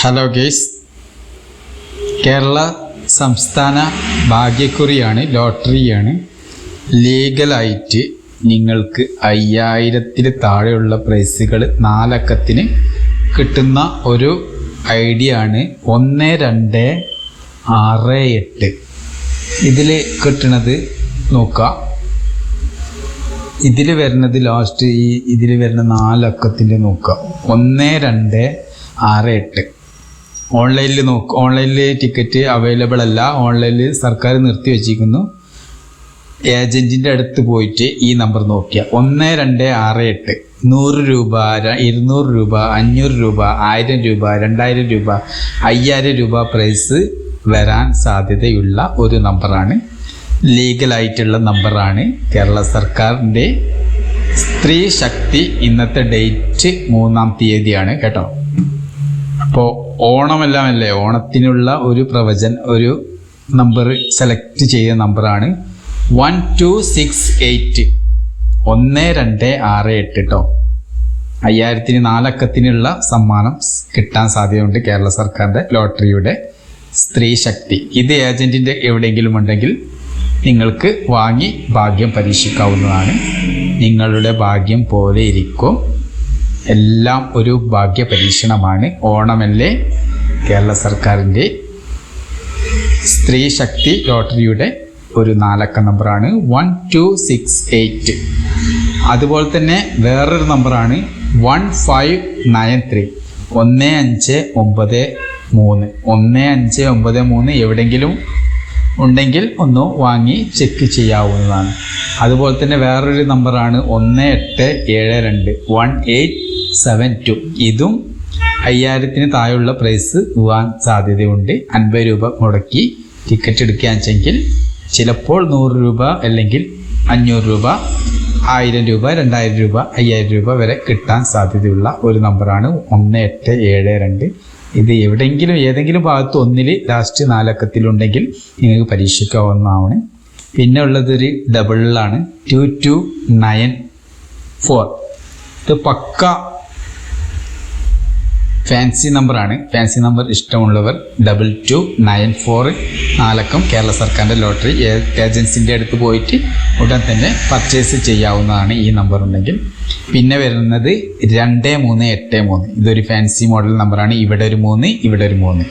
Hello guys Kerala സംസ്ഥാന ഭാഗ്യക്കുറിയാണ് ലോട്ടറിയാണ്. ലീഗലായിട്ട് നിങ്ങൾക്ക് അയ്യായിരത്തിൽ താഴെയുള്ള പ്രൈസുകൾ നാലക്കത്തിന് കിട്ടുന്ന ഒരു ഐഡിയ ആണ് ഒന്ന് രണ്ട് ആറ് എട്ട്. ഇതിൽ കിട്ടണത് നോക്കുക ഇതിൽ വരുന്നത് ലാസ്റ്റ് ഈ ഇതിൽ വരുന്ന നാലക്കത്തിന്റെ നോക്കുക ഒന്ന് രണ്ട് ആറ് എട്ട്. ഓൺലൈനിൽ നോക്ക് ഓൺലൈനിൽ ടിക്കറ്റ് അവൈലബിൾ അല്ല. ഓൺലൈനിൽ സർക്കാർ നിർത്തി വെച്ചിരിക്കുന്നു. ഏജന്റിന്റെ അടുത്ത് പോയിട്ട് ഈ നമ്പർ നോക്കിയ. ഒന്ന് രണ്ട് ആറ് എട്ട്. നൂറ് രൂപ ഇരുന്നൂറ് രൂപ അഞ്ഞൂറ് രൂപ ആയിരം രൂപ രണ്ടായിരം രൂപ അയ്യായിരം രൂപ പ്രൈസ് വരാൻ സാധ്യതയുള്ള ഒരു നമ്പറാണ്. ലീഗലായിട്ടുള്ള നമ്പറാണ്. കേരള സർക്കാരിന്റെ സ്ത്രീ ശക്തി ഇന്നത്തെ ഡേറ്റ് മൂന്നാം തീയതിയാണ് കേട്ടോ. അപ്പോൾ ഓണമെല്ലാം അല്ലേ ഓണത്തിനുള്ള ഒരു പ്രവചൻ ഒരു നമ്പർ സെലക്ട് ചെയ്ത നമ്പറാണ് വൺ ടു സിക്സ് എയ്റ്റ് ഒന്ന് രണ്ട് ആറ് എട്ട് കേട്ടോ അയ്യായിരത്തിന് നാലക്കത്തിനുള്ള സമ്മാനം കിട്ടാൻ സാധ്യതയുണ്ട് കേരള സർക്കാരിന്റെ ലോട്ടറിയുടെ സ്ത്രീ ശക്തി. ഇത് ഏജന്റിന്റെ എവിടെയെങ്കിലും ഉണ്ടെങ്കിൽ നിങ്ങൾക്ക് വാങ്ങി ഭാഗ്യം പരീക്ഷിക്കാവുന്നതാണ്. നിങ്ങളുടെ ഭാഗ്യം പോലെ ഇരിക്കും. എല്ലാം ഒരു ഭാഗ്യ പരീക്ഷണമാണ്. ഓണമല്ലേ? കേരള സർക്കാരിന്റെ സ്ത്രീ ശക്തി ലോട്ടറിയുടെ ഒരു നാലക്ക നമ്പറാണ് വൺ ടു സിക്സ് എയ്റ്റ്. അതുപോലെ തന്നെ വേറൊരു നമ്പറാണ് വൺ ഫൈവ് നയൻ ത്രീ. ഒന്ന് അഞ്ച് ഒമ്പത് മൂന്ന്. ഒന്ന് അഞ്ച് ഒമ്പത് മൂന്ന് എവിടെയെങ്കിലും ഉണ്ടെങ്കിൽ ഒന്ന് വാങ്ങി ചെക്ക് ചെയ്യാവുന്നതാണ്. അതുപോലെ തന്നെ വേറൊരു നമ്പറാണ് ഒന്ന് എട്ട് ഏഴ് രണ്ട്. One eight seven two. ഇതും അയ്യായിരത്തിന് താഴെയുള്ള പ്രൈസ് പോകാൻ സാധ്യതയുണ്ട്. അൻപത് രൂപ മുടക്കി ടിക്കറ്റ് എടുക്കുകയാണെങ്കിൽ ചിലപ്പോൾ നൂറ് രൂപ അല്ലെങ്കിൽ അഞ്ഞൂറ് രൂപ ആയിരം രൂപ രണ്ടായിരം രൂപ അയ്യായിരം രൂപ വരെ കിട്ടാൻ സാധ്യതയുള്ള ഒരു നമ്പറാണ് ഒന്ന് എട്ട് ഏഴ് രണ്ട്. ഇത് എവിടെയെങ്കിലും ഏതെങ്കിലും ഭാഗത്ത് ഒന്നിൽ ലാസ്റ്റ് നാലക്കത്തിലുണ്ടെങ്കിൽ നിങ്ങൾക്ക് പരീക്ഷിക്കാവുന്നതാണ്. പിന്നെ ഉള്ളതൊരു ഡബിളിലാണ് ടു ടു നയൻ ഫോർ ഇത് പക്ക ഫാൻസി നമ്പറാണ് ഫാൻസി നമ്പർ ഇഷ്ടമുള്ളവർ ഡബിൾ ടു നയൻ ഫോർ നാലക്കം കേരള സർക്കാരിന്റെ ലോട്ടറി ഏജൻസിന്റെ അടുത്ത് പോയിട്ട് ഉടൻ തന്നെ പർച്ചേസ് ചെയ്യാവുന്നതാണ് ഈ നമ്പർ ഉണ്ടെങ്കിൽ. പിന്നെ വരുന്നത് രണ്ട് മൂന്ന് എട്ട് മൂന്ന്. ഇതൊരു ഫാൻസി മോഡൽ നമ്പറാണ് ഇവിടെ ഒരു മൂന്ന് ഇവിടെ ഒരു മൂന്ന്.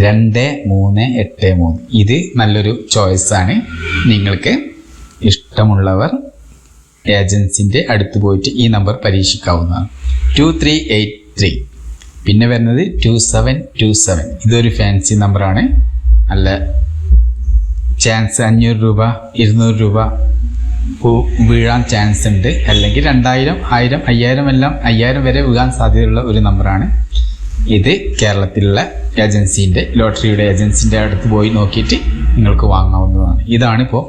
രണ്ട് മൂന്ന് എട്ട് മൂന്ന്. ഇത് നല്ലൊരു ചോയ്സാണ് നിങ്ങൾക്ക് ഇഷ്ടമുള്ളവർ ഏജൻസിന്റെ അടുത്ത് പോയിട്ട് ഈ നമ്പർ പരീക്ഷിക്കാവുന്നതാണ്. ടു ത്രീ എയ്റ്റ് ത്രീ പിന്നെ വരുന്നത് ടു സെവൻ ടു സെവൻ ഇതൊരു ഫാൻസി നമ്പറാണ് നല്ല ചാൻസ് അഞ്ഞൂറ് രൂപ ഇരുന്നൂറ് രൂപ വീഴാൻ ചാൻസ് ഉണ്ട്. അല്ലെങ്കിൽ രണ്ടായിരം ആയിരം അയ്യായിരം എല്ലാം അയ്യായിരം വരെ വീഴാൻ സാധ്യതയുള്ള ഒരു നമ്പറാണ് ഇത് കേരളത്തിലുള്ള ഏജൻസിന്റെ ലോട്ടറിയുടെ ഏജൻസിന്റെ അടുത്ത് പോയി നോക്കിയിട്ട് നിങ്ങൾക്ക് വാങ്ങാവുന്നതാണ്. ഇതാണിപ്പോൾ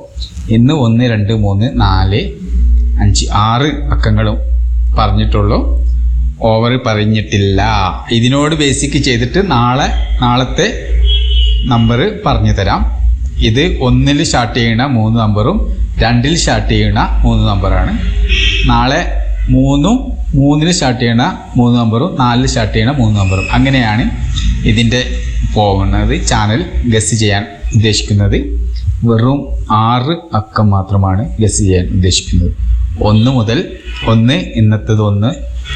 ഇന്ന് ഒന്ന് രണ്ട് മൂന്ന് നാല് അഞ്ച് ആറ് അക്കങ്ങളും പറഞ്ഞിട്ടുള്ളൂ. ഓവർ പറഞ്ഞിട്ടില്ല. ഇതിനോട് ബേസിക് ചെയ്തിട്ട് നാളെ നാളത്തെ നമ്പർ പറഞ്ഞു തരാം. ഇത് ഒന്നിൽ സ്റ്റാർട്ട് ചെയ്യണ മൂന്ന് നമ്പറും രണ്ടിൽ സ്റ്റാർട്ട് ചെയ്യണ മൂന്ന് നമ്പറാണ് നാളെ മൂന്നും മൂന്നിൽ സ്റ്റാർട്ട് ചെയ്യണ മൂന്ന് നമ്പറും നാലിൽ സ്റ്റാർട്ട് ചെയ്യണ മൂന്ന് നമ്പറും അങ്ങനെയാണ് ഇതിന്റെ പോകുന്നത് ചാനൽ ഗസ് ചെയ്യാൻ ഉദ്ദേശിക്കുന്നത്. വെറും ആറ് അക്കം മാത്രമാണ് ഗസ് ചെയ്യാൻ ഉദ്ദേശിക്കുന്നത്. ഒന്ന് മുതൽ ഒന്ന് ഇന്നത്തത് ഒന്ന്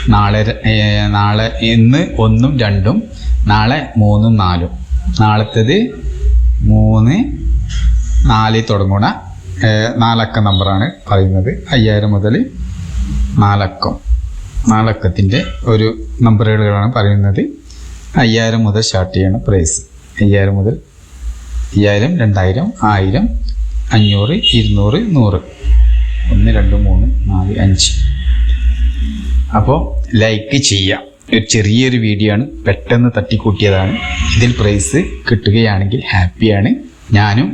നാളെ നാളെ ഇന്ന് ഒന്നും രണ്ടും നാളെ മൂന്നും നാലും. നാളത്തേത് മൂന്ന് നാലിൽ തുടങ്ങുന്ന നാലക്ക നമ്പറാണ് പറയുന്നത്. അയ്യായിരം മുതൽ നാലക്കം. നാലക്കത്തിന്റെ ഒരു നമ്പറുകളാണ് പറയുന്നത്. അയ്യായിരം മുതൽ സ്റ്റാർട്ട് ചെയ്യണം പ്രൈസ്. അയ്യായിരം മുതൽ അയ്യായിരം രണ്ടായിരം ആയിരം അഞ്ഞൂറ് ഇരുന്നൂറ് നൂറ്. ഒന്ന് രണ്ട് മൂന്ന് നാല് അഞ്ച്. അപ്പോൾ ലൈക്ക് ചെയ്യാം. ഒരു ചെറിയൊരു വീഡിയോ ആണ് പെട്ടെന്ന് തട്ടിക്കൂട്ടിയതാണ്. ഇതിൽ പ്രൈസ് കിട്ടുകയാണെങ്കിൽ ഹാപ്പിയാണ് ഞാനും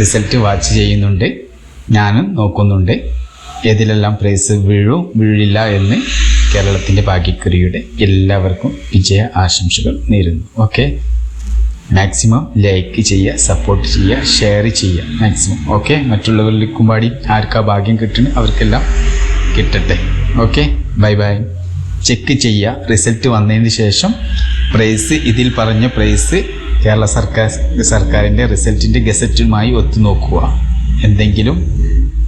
റിസൾട്ട് വാച്ച് ചെയ്യുന്നുണ്ട്. ഞാനും നോക്കുന്നുണ്ട്. ഏതിലെല്ലാം പ്രൈസ് വീഴും വീഴില്ല എന്ന് കേരളത്തിന്റെ ഭാഗ്യക്കുറിയുടെ എല്ലാവർക്കും വിജയ ആശംസകൾ നേരുന്നു. ഓക്കെ മാക്സിമം ലൈക്ക് ചെയ്യുക സപ്പോർട്ട് ചെയ്യുക ഷെയർ ചെയ്യുക മാക്സിമം ഓക്കെ മറ്റുള്ളവരിലേക്കും പാടി ആർക്കാ ഭാഗ്യം കിട്ടുന്നു അവർക്കെല്ലാം കിട്ടട്ടെ. ഓക്കെ ബൈ ബൈ ചെക്ക് ചെയ്യുക റിസൾട്ട് വന്നതിന് ശേഷം പ്രൈസ് ഇതിൽ പറഞ്ഞ പ്രൈസ് കേരള സർക്കാർ സർക്കാരിന്റെ റിസൾട്ടിന്റെ ഗസറ്റുമായി ഒത്തുനോക്കുക എന്തെങ്കിലും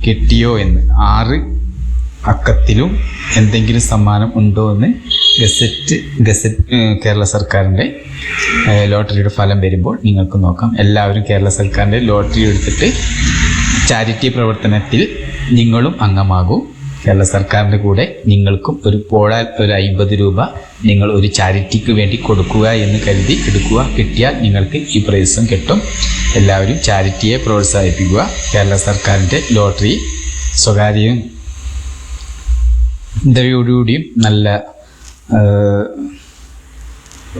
കിട്ടിയോ എന്ന്. ആറ് അക്കത്തിലും എന്തെങ്കിലും സമ്മാനം ഉണ്ടോ എന്ന് ഗസറ്റ് ഗസറ്റ് കേരള സർക്കാരിന്റെ ലോട്ടറിയുടെ ഫലം വരുമ്പോൾ നിങ്ങൾക്ക് നോക്കാം. എല്ലാവരും കേരള സർക്കാരിന്റെ ലോട്ടറി എടുത്തിട്ട് ചാരിറ്റി പ്രവർത്തനത്തിൽ നിങ്ങളും അംഗമാകൂ. കേരള സർക്കാരിന്റെ കൂടെ നിങ്ങൾക്കും ഒരു പോഴാൽ ഒരു അമ്പത് രൂപ നിങ്ങൾ ഒരു ചാരിറ്റിക്ക് വേണ്ടി കൊടുക്കുക എന്ന് കരുതി എടുക്കുക കിട്ടിയാൽ നിങ്ങൾക്ക് ഈ പ്രൈസും കിട്ടും. എല്ലാവരും ചാരിറ്റിയെ പ്രോത്സാഹിപ്പിക്കുക. കേരള സർക്കാരിന്റെ ലോട്ടറി സ്വകാര്യവും ഇന്റർവ്യൂയോടുകൂടിയും നല്ല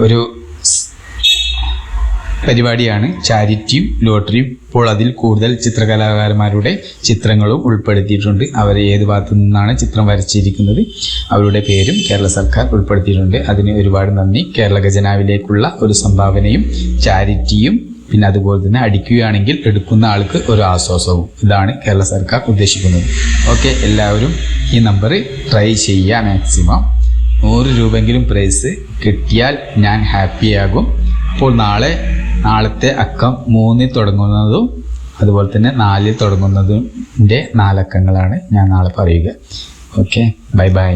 ഒരു പരിപാടിയാണ് ചാരിറ്റിയും ലോട്ടറിയും. ഇപ്പോൾ അതിൽ കൂടുതൽ ചിത്രകലാകാരന്മാരുടെ ചിത്രങ്ങളും ഉൾപ്പെടുത്തിയിട്ടുണ്ട്. അവർ ഏത് ഭാഗത്തു നിന്നാണ് ചിത്രം വരച്ചിരിക്കുന്നത്? അവരുടെ പേരും കേരള സർക്കാർ ഉൾപ്പെടുത്തിയിട്ടുണ്ട്. അതിന് ഒരുപാട് നന്ദി. കേരള ഖജനാവിലേക്കുള്ള ഒരു സംഭാവനയും ചാരിറ്റിയും പിന്നെ അതുപോലെ തന്നെ അടിക്കുകയാണെങ്കിൽ എടുക്കുന്ന ആൾക്ക് ഒരു ആശ്വാസവും. ഇതാണ് കേരള സർക്കാർ ഉദ്ദേശിക്കുന്നത്. ഓക്കെ എല്ലാവരും ഈ നമ്പർ ട്രൈ ചെയ്യുക മാക്സിമം. നൂറ് രൂപയെങ്കിലും പ്രൈസ് കിട്ടിയാൽ ഞാൻ ഹാപ്പിയാകും. അപ്പോൾ നാളെ നാളത്തെ അക്കം മൂന്നിൽ തുടങ്ങുന്നതും അതുപോലെ തന്നെ നാലിൽ തുടങ്ങുന്നതിന്റെ നാലക്കങ്ങളാണ് ഞാൻ നാളെ പറയുക. Okay bye by